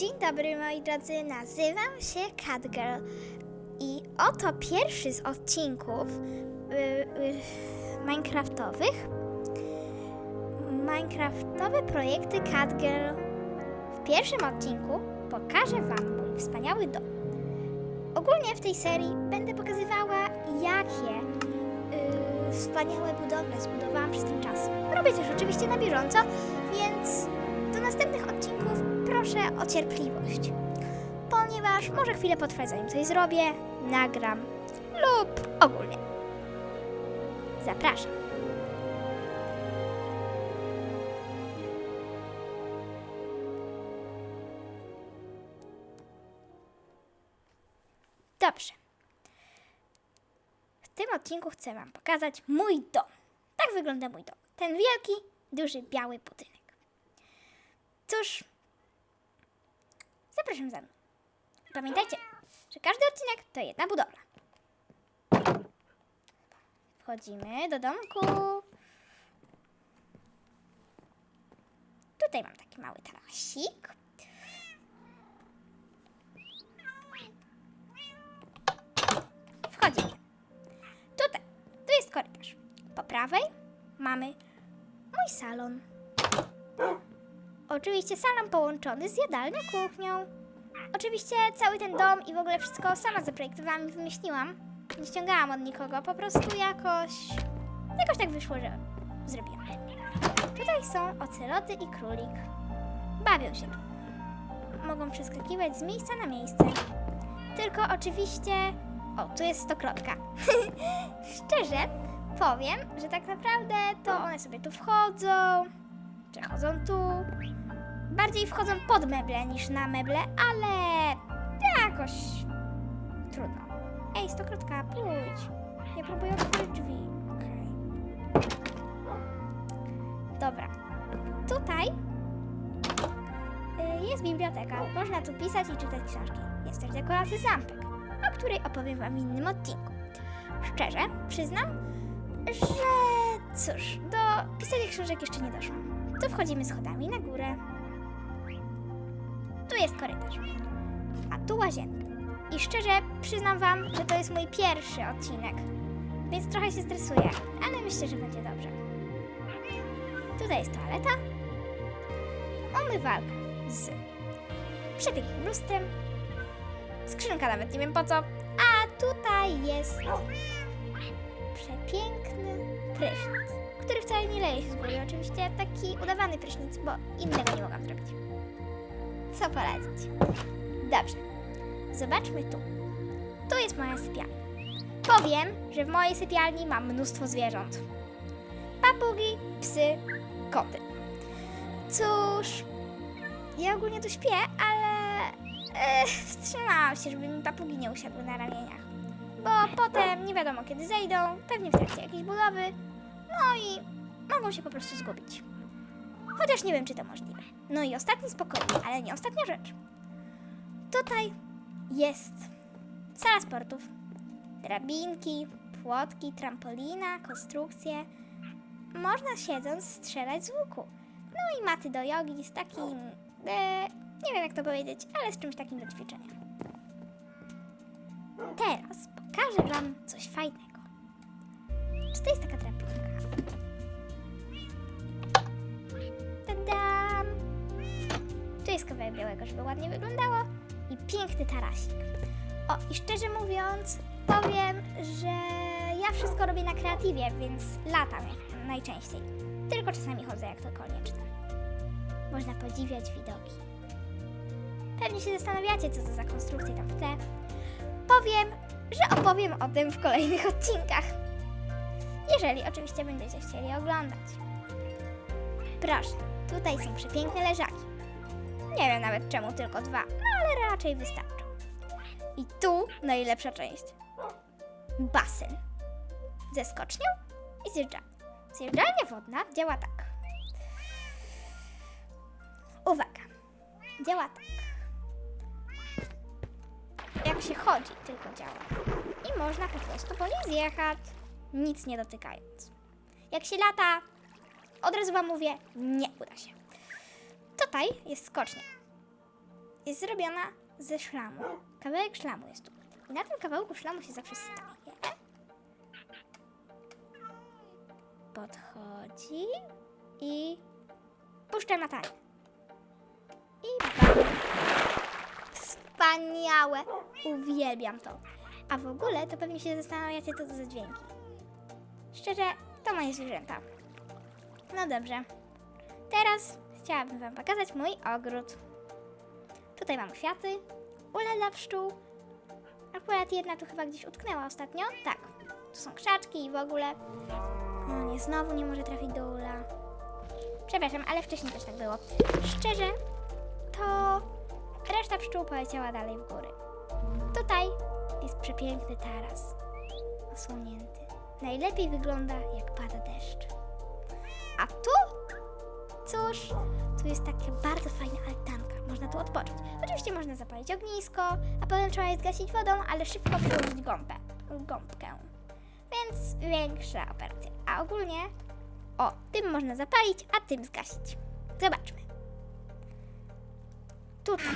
Dzień dobry moi drodzy, nazywam się Catgirl i oto pierwszy z odcinków y, y, minecraftowych. Minecraftowe projekty Catgirl. W pierwszym odcinku pokażę Wam mój wspaniały dom. Ogólnie w tej serii będę pokazywała, jakie y, wspaniałe budowle zbudowałam przez ten czas. Robię też oczywiście na bieżąco, więc do następnych odcinków proszę o cierpliwość. Ponieważ może chwilę potrwać, zanim coś zrobię, nagram lub ogólnie. Zapraszam. Dobrze. W tym odcinku chcę Wam pokazać mój dom. Tak wygląda mój dom. Ten wielki, duży, biały budynek. Cóż, zapraszam za mną. Pamiętajcie, że każdy odcinek to jedna budowla. Wchodzimy do domku. Tutaj mam taki mały tarasik. Wchodzimy. Tutaj, tu jest korytarz. Po prawej mamy mój salon. Oczywiście salon połączony z jadalnią, kuchnią. Oczywiście cały ten dom i w ogóle wszystko sama zaprojektowałam i wymyśliłam. Nie ściągałam od nikogo, po prostu jakoś... Jakoś tak wyszło, że zrobiłam. Tutaj są oceloty i królik. Bawią się tu. Mogą przeskakiwać z miejsca na miejsce. Tylko oczywiście... O, tu jest stokrotka. Szczerze powiem, że tak naprawdę to one sobie tu wchodzą, przechodzą tu. Bardziej wchodzą pod meble niż na meble, ale jakoś trudno. Ej, stokrotka, pójdź. Ja próbuję otworzyć drzwi. Okej. Dobra. Tutaj y, jest biblioteka. Można tu pisać i czytać książki. Jest też dekoracja zampek, o której opowiem Wam w innym odcinku. Szczerze, przyznam, że cóż, do pisania książek jeszcze nie doszłam. Tu wchodzimy schodami na górę. Jest korytarz, a tu łazienka. I szczerze przyznam Wam, że to jest mój pierwszy odcinek, więc trochę się stresuję, ale myślę, że będzie dobrze. Tutaj jest toaleta, umywalka z przepięknym lustrem, skrzynka nawet nie wiem po co, a tutaj jest przepiękny prysznic, który wcale nie leje się z góry. Oczywiście taki udawany prysznic, bo innego nie mogłam zrobić. Co poradzić? Dobrze, zobaczmy tu. Tu jest moja sypialnia. Powiem, że w mojej sypialni mam mnóstwo zwierząt. Papugi, psy, koty. Cóż, ja ogólnie tu śpię, ale e, wstrzymałam się, żeby mi papugi nie usiadły na ramieniach bo potem nie wiadomo kiedy zejdą, pewnie w trakcie jakiejś budowy, no i mogą się po prostu zgubić. Chociaż nie wiem, czy to możliwe. No i ostatni spokojnie, ale nie ostatnia rzecz. Tutaj jest sala sportów, drabinki, płotki, trampolina, konstrukcje. Można siedząc strzelać z łuku. No i maty do jogi z takim, e, nie wiem jak to powiedzieć, ale z czymś takim do ćwiczenia. Teraz pokażę Wam coś fajnego. Czy to jest taka drabinka? Kawałek białego, żeby ładnie wyglądało i piękny tarasik. O, i szczerze mówiąc, powiem, że ja wszystko robię na kreatywie, więc latam najczęściej. Tylko czasami chodzę, jak to konieczne. Można podziwiać widoki. Pewnie się zastanawiacie, co to za konstrukcje tam w tle. Powiem, że opowiem o tym w kolejnych odcinkach. Jeżeli oczywiście będziecie chcieli oglądać. Proszę, tutaj są przepiękne leżaki. Nie wiem nawet czemu tylko dwa, no ale raczej wystarczą. I tu najlepsza część. Basen. Ze skocznią i zjeżdżalnią. Zjeżdżalnia wodna działa tak. Uwaga. Działa tak jak się chodzi, tylko działa. I można po prostu po niej zjechać, nic nie dotykając. Jak się lata, od razu Wam mówię, nie uda się. Tutaj jest skocznia. jest zrobiona ze szlamu. Kawałek szlamu jest tu. I na tym kawałku szlamu się zawsze staje. Podchodzi i puszcza na talerz. I bam. Wspaniałe! Uwielbiam to. A w ogóle to pewnie się zastanawiacie, co to za dźwięki. Szczerze, to moje zwierzęta. No dobrze. Teraz chciałabym Wam pokazać mój ogród. Tutaj mam kwiaty, ule dla pszczół. Akurat jedna tu chyba gdzieś utknęła ostatnio. Tak, tu są krzaczki i w ogóle. No nie, znowu nie może trafić do ula. Przepraszam, ale wcześniej też tak było. Szczerze, to reszta pszczół poleciała dalej w góry. Tutaj jest przepiękny taras. Osłonięty. Najlepiej wygląda, jak pada deszcz. A tu? Cóż, tu jest taka bardzo fajna altanka. Można tu odpocząć. Oczywiście można zapalić ognisko, a potem trzeba je zgasić wodą, ale szybko przyłożyć gąbę, gąbkę. Więc większa operacja. A ogólnie, o, tym można zapalić, a tym zgasić. Zobaczmy. Tutaj.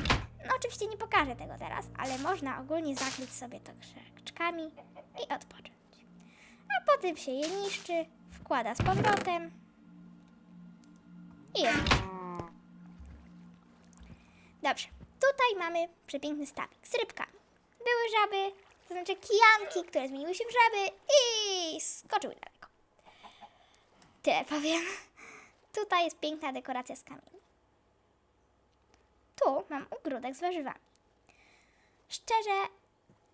No oczywiście nie pokażę tego teraz, ale można ogólnie zakryć sobie to krzaczkami i odpocząć. A potem się je niszczy, wkłada z powrotem i jest. Dobrze, tutaj mamy przepiękny stawik z rybkami. Były żaby, to znaczy kijanki, które zmieniły się w żaby i skoczyły daleko. Tyle powiem. Tutaj jest piękna dekoracja z kamieni. Tu mam ogródek z warzywami. Szczerze,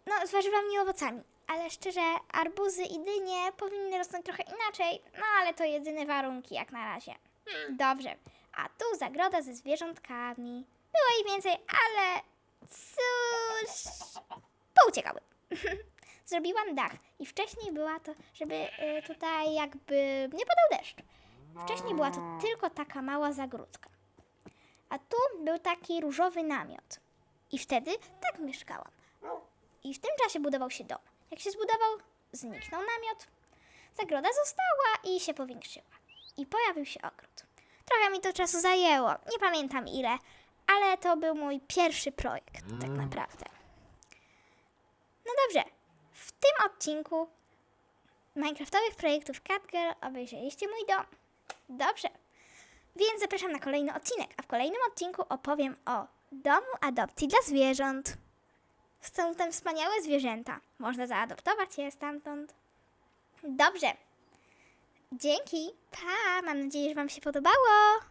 no z warzywami i owocami, ale szczerze arbuzy i dynie powinny rosnąć trochę inaczej, no ale to jedyne warunki jak na razie. Dobrze, a tu zagroda ze zwierzątkami. Było ich więcej, ale cóż, pouciekały. Zrobiłam dach i wcześniej była to, żeby y, tutaj jakby nie padał deszcz. Wcześniej była to tylko taka mała zagródka. A tu był taki różowy namiot. I wtedy tak mieszkałam. I w tym czasie budował się dom. Jak się zbudował, zniknął namiot. Zagroda została i się powiększyła. I pojawił się ogród. Trochę mi to czasu zajęło, nie pamiętam ile, ale to był mój pierwszy projekt, tak naprawdę. No dobrze, w tym odcinku Minecraftowych projektów CatGirl obejrzeliście mój dom. Dobrze, więc zapraszam na kolejny odcinek, a w kolejnym odcinku opowiem o domu adopcji dla zwierząt. Są tam wspaniałe zwierzęta. Można zaadoptować je stamtąd. Dobrze. Dzięki. Pa. Mam nadzieję, że Wam się podobało.